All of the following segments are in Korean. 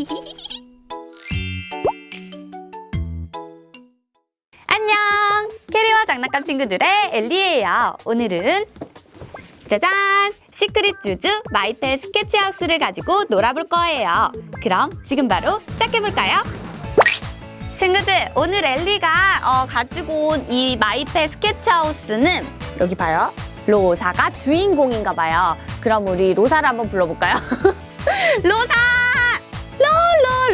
안녕! 캐리와 장난감 친구들의 엘리예요. 오늘은 짜잔! 시크릿 주주 마이펫 스케치하우스를 가지고 놀아볼 거예요. 그럼 지금 바로 시작해볼까요? 친구들, 오늘 엘리가 어, 가지고 온 이 마이펫 스케치하우스는 여기 봐요. 로사가 주인공인가 봐요. 그럼 우리 로사를 한번 불러볼까요? 로사!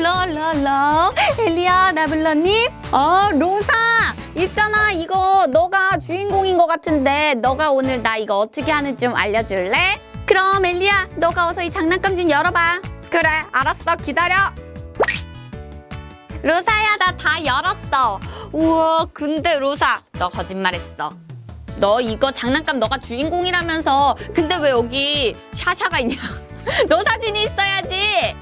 로로로로로 엘리야 나 불렀니? 어 로사! 있잖아 이거 너가 주인공인 것 같은데 너가 오늘 나 이거 어떻게 하는지 좀 알려줄래? 그럼 엘리야 너가 어서 이 장난감 좀 열어봐. 그래 알았어 기다려. 로사야 나 다 열었어. 우와 근데 로사 너 거짓말했어. 너 이거 장난감 너가 주인공이라면서 근데 왜 여기 샤샤가 있냐? 너 사진이 있어야지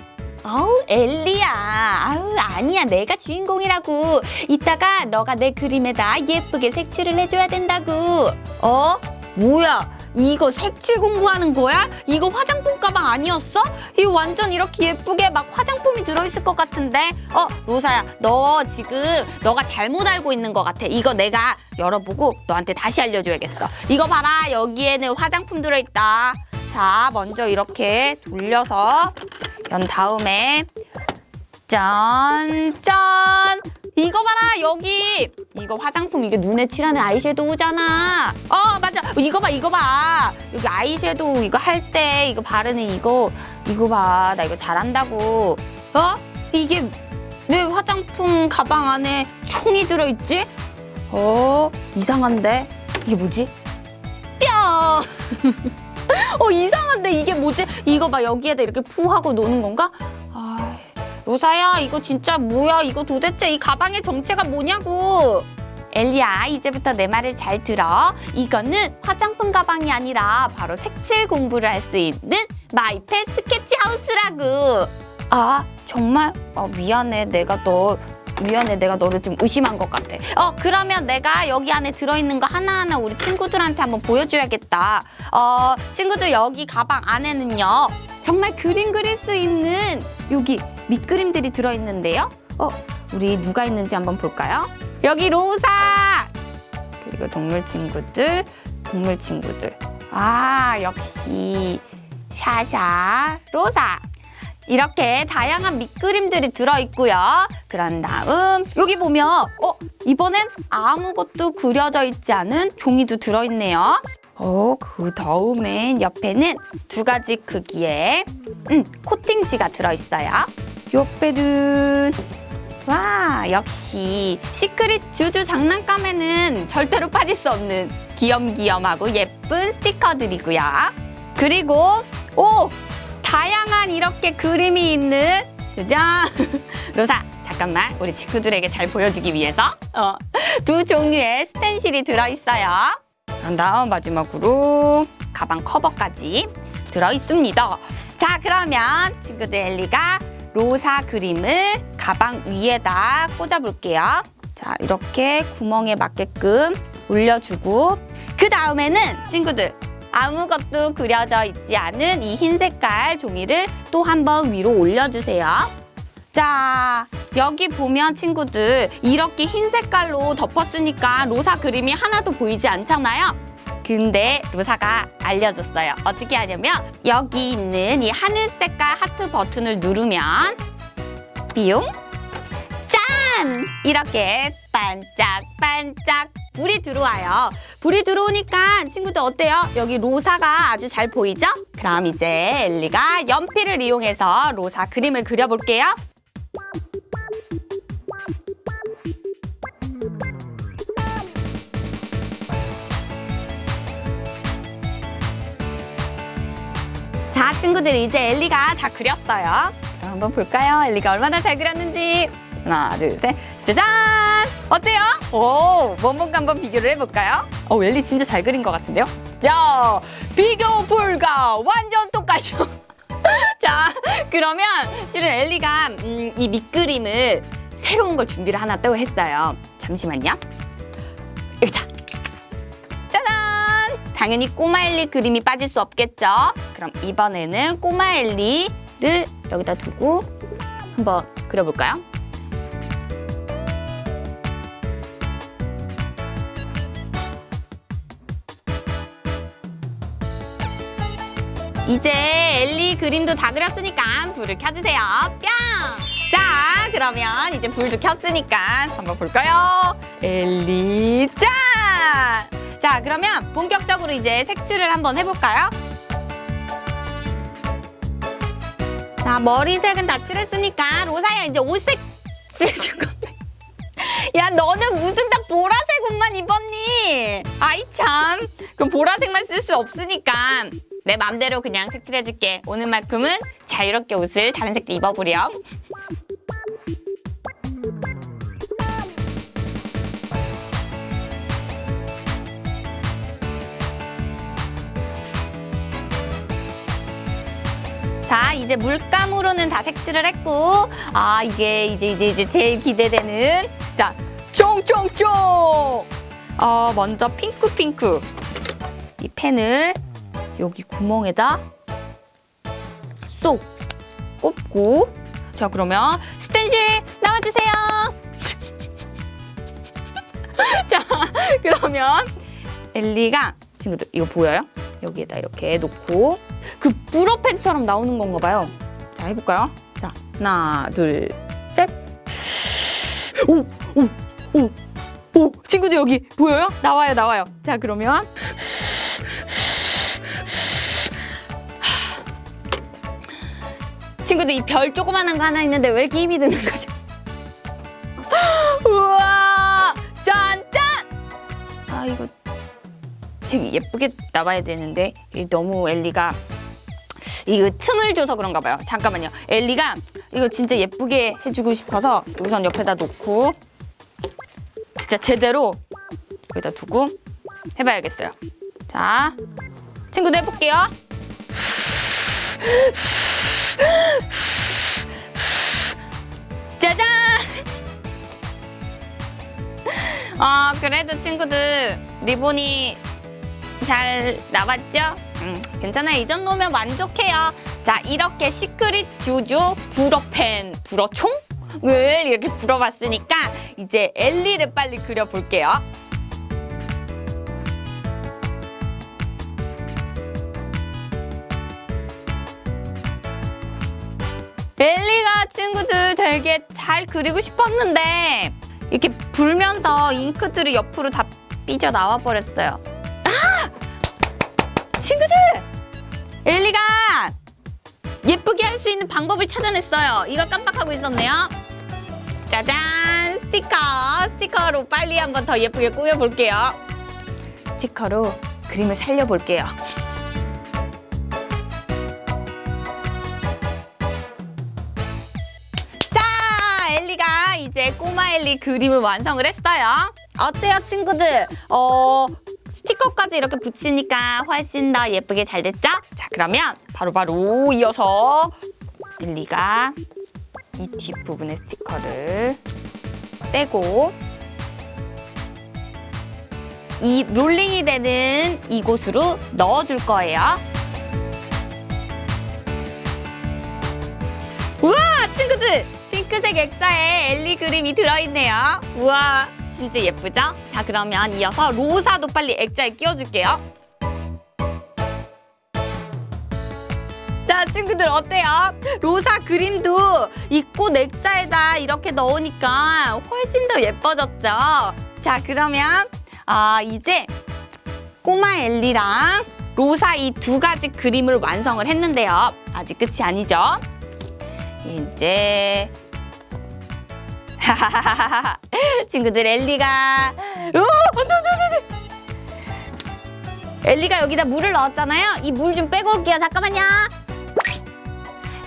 아우 엘리야. 아우 아니야. 내가 주인공이라고. 이따가 너가 내 그림에다 예쁘게 색칠을 해줘야 된다고. 어? 뭐야? 이거 색칠 공부하는 거야? 이거 화장품 가방 아니었어? 이거 완전 이렇게 예쁘게 막 화장품이 들어있을 것 같은데? 어 로사야 너 지금 너가 잘못 알고 있는 것 같아. 이거 내가 열어보고 너한테 다시 알려줘야겠어. 이거 봐라. 여기에는 화장품 들어있다. 자 먼저 이렇게 돌려서 연 다음에 짠, 짠. 이거 봐라 여기. 이거 화장품 이게 눈에 칠하는 아이섀도우잖아. 어 맞아. 이거 봐 이거 봐. 여기 아이섀도우 이거 할 때 이거 바르는 이거 이거 봐. 나 이거 잘한다고. 어? 이게 왜 화장품 가방 안에 총이 들어있지? 어? 이상한데? 이게 뭐지? 뼈 어 이상한데 이게 뭐지? 이거 봐 여기에다 이렇게 푸 하고 노는 건가? 아 로사야 이거 진짜 뭐야? 이거 도대체 이 가방의 정체가 뭐냐고? 엘리야 이제부터 내 말을 잘 들어. 이거는 화장품 가방이 아니라 바로 색칠 공부를 할 수 있는 마이펫 스케치 하우스라고. 아 정말? 어, 미안해 내가 너 미안해 내가 너를 좀 의심한 것 같아. 어 그러면 내가 여기 안에 들어있는 거 하나하나 우리 친구들한테 한번 보여줘야겠다. 어 친구들 여기 가방 안에는요 정말 그림 그릴 수 있는 여기 밑그림들이 들어있는데요. 어 우리 누가 있는지 한번 볼까요? 여기 로사! 그리고 동물 친구들 동물 친구들. 아 역시. 샤샤 로사 이렇게 다양한 밑그림들이 들어있고요. 그런 다음 여기 보면 어 이번엔 아무것도 그려져 있지 않은 종이도 들어있네요. 어, 그 다음엔 옆에는 두 가지 크기의 음, 코팅지가 들어있어요. 옆에는 와 역시 시크릿 주주 장난감에는 절대로 빠질 수 없는 귀염귀염하고 예쁜 스티커들이고요. 그리고 오 다양한 이렇게 그림이 있는 짜잔. 로사 잠깐만. 우리 친구들에게 잘 보여주기 위해서. 어, 두 종류의 스텐실이 들어있어요. 그런 다음 마지막으로 가방 커버까지 들어있습니다. 자 그러면 친구들 엘리가 로사 그림을 가방 위에다 꽂아볼게요. 자 이렇게 구멍에 맞게끔 올려주고 그 다음에는 친구들 아무것도 그려져 있지 않은 이 흰 색깔 종이를 또 한 번 위로 올려주세요. 자, 여기 보면 친구들 이렇게 흰 색깔로 덮었으니까 로사 그림이 하나도 보이지 않잖아요. 근데 로사가 알려줬어요. 어떻게 하냐면 여기 있는 이 하늘 색깔 하트 버튼을 누르면 삐용 짠! 이렇게 반짝반짝 불이 들어와요. 불이 들어오니까 친구들 어때요? 여기 로사가 아주 잘 보이죠? 그럼 이제 엘리가 연필을 이용해서 로사 그림을 그려볼게요. 자, 친구들 이제 엘리가 다 그렸어요. 그럼 한번 볼까요? 엘리가 얼마나 잘 그렸는지. 하나, 둘, 셋. 짜잔! 어때요? 오, 원본과 한번 비교를 해볼까요? 어, 엘리 진짜 잘 그린 것 같은데요? 자, 비교 불가! 완전 똑같죠? 자, 그러면 실은 엘리가 음, 이 밑그림을 새로운 걸 준비를 하나 또 했어요. 잠시만요. 여기다. 짜잔! 당연히 꼬마 엘리 그림이 빠질 수 없겠죠? 그럼 이번에는 꼬마 엘리를 여기다 두고 한번 그려볼까요? 이제 엘리 그림도 다 그렸으니까 불을 켜주세요. 뿅! 자, 그러면 이제 불도 켰으니까 한번 볼까요? 엘리 짠! 자, 그러면 본격적으로 이제 색칠을 한번 해볼까요? 자, 머리색은 다 칠했으니까 로사야 이제 옷색 칠해줄 건데. 야, 너는 무슨 다 보라색 옷만 입었니? 아이 참. 그럼 보라색만 쓸 수 없으니까 내 맘대로 그냥 색칠해줄게. 오늘만큼은 자유롭게 옷을 다른 색도 입어보렴. 자, 이제 물감으로는 다 색칠을 했고, 아, 이게 이제 이제 이제 제일 기대되는, 자, 쫑쫑쫑! 어, 먼저 핑크 핑크. 이 펜을 여기 구멍에다 쏙 꼽고, 자, 그러면 스텐실 나와주세요. 자, 그러면 엘리가 친구들 이거 보여요? 여기에다 이렇게 놓고 그 불어펜처럼 나오는 건가 봐요. 자, 해볼까요? 자, 하나, 둘, 셋. 오, 오, 오, 오, 친구들 여기 보여요? 나와요, 나와요. 자, 그러면 친구들 이별 조그만한 거 하나 있는데 왜 이렇게 힘이 드는 거죠? 우와, 짠짠! 아 이거 되게 예쁘게 나와야 되는데 이 너무 엘리가 이거 틈을 줘서 그런가 봐요. 잠깐만요. 엘리가 이거 진짜 예쁘게 해주고 싶어서 우선 옆에다 놓고 진짜 제대로 여기다 두고 해봐야겠어요. 자, 친구들 해볼게요. 짜잔! 어, 그래도 친구들 리본이 잘 나왔죠? 음, 괜찮아요. 이 정도면 만족해요. 자, 이렇게 시크릿 주주 불어펜, 불어총을 이렇게 불어봤으니까 이제 엘리를 빨리 그려볼게요. 친구들 되게 잘 그리고 싶었는데 이렇게 불면서 잉크들이 옆으로 다 삐져 나와 버렸어요. 친구들! 엘리가 예쁘게 할 수 있는 방법을 찾아냈어요. 이거 깜빡하고 있었네요. 짜잔! 스티커! 스티커로 빨리 한번 더 예쁘게 꾸며볼게요. 스티커로 그림을 살려볼게요. 엘리 그림을 완성을 했어요. 어때요, 친구들? 어, 스티커까지 이렇게 붙이니까 훨씬 더 예쁘게 잘 됐죠? 자, 그러면 바로바로 이어서 엘리가 이 뒷부분의 스티커를 떼고 이 롤링이 되는 이곳으로 넣어줄 거예요. 핑크색 액자에 엘리 그림이 들어있네요. 우와, 진짜 예쁘죠? 자, 그러면 이어서 로사도 빨리 액자에 끼워줄게요. 자, 친구들 어때요? 로사 그림도 이꽃 액자에다 이렇게 넣으니까 훨씬 더 예뻐졌죠? 자, 그러면 아, 이제 꼬마 엘리랑 로사 이 두 가지 그림을 완성을 했는데요. 아직 끝이 아니죠? 이제 친구들 엘리가 오, 안돼 안돼 안돼 엘리가 여기다 물을 넣었잖아요. 이 물 좀 빼고 올게요. 잠깐만요.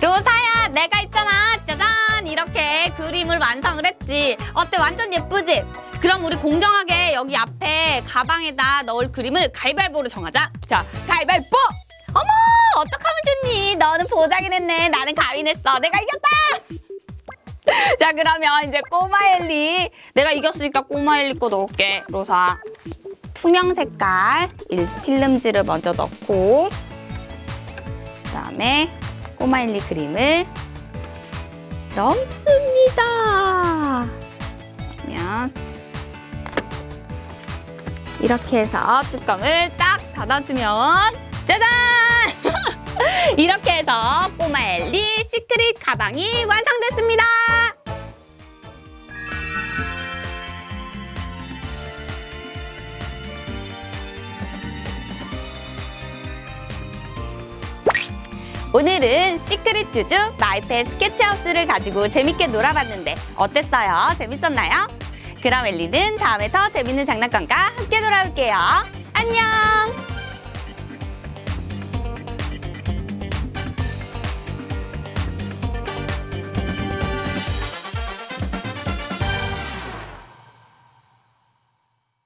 로사야, 내가 있잖아. 짜잔! 이렇게 그림을 완성을 했지. 어때? 완전 예쁘지? 그럼 우리 공정하게 여기 앞에 가방에다 넣을 그림을 가위바위보로 정하자. 자, 가위바위보! 어머! 어떡하면 좋니? 너는 보장이 됐네. 나는 가위 냈어. 내가 이겼다! 자, 그러면 이제 꼬마 엘리. 내가 이겼으니까 꼬마 엘리 거 넣을게. 로사. 투명 색깔 일 필름지를 먼저 넣고 그 다음에 꼬마 엘리 그림을 넘습니다. 그러면 이렇게 해서 뚜껑을 딱 닫아주면 짜잔! 이렇게 시크릿 가방이 완성됐습니다. 오늘은 시크릿 주주 마이펫 스케치하우스를 가지고 재밌게 놀아봤는데 어땠어요? 재밌었나요? 그럼 엘리는 다음에 더 재밌는 장난감과 함께 돌아올게요. 안녕!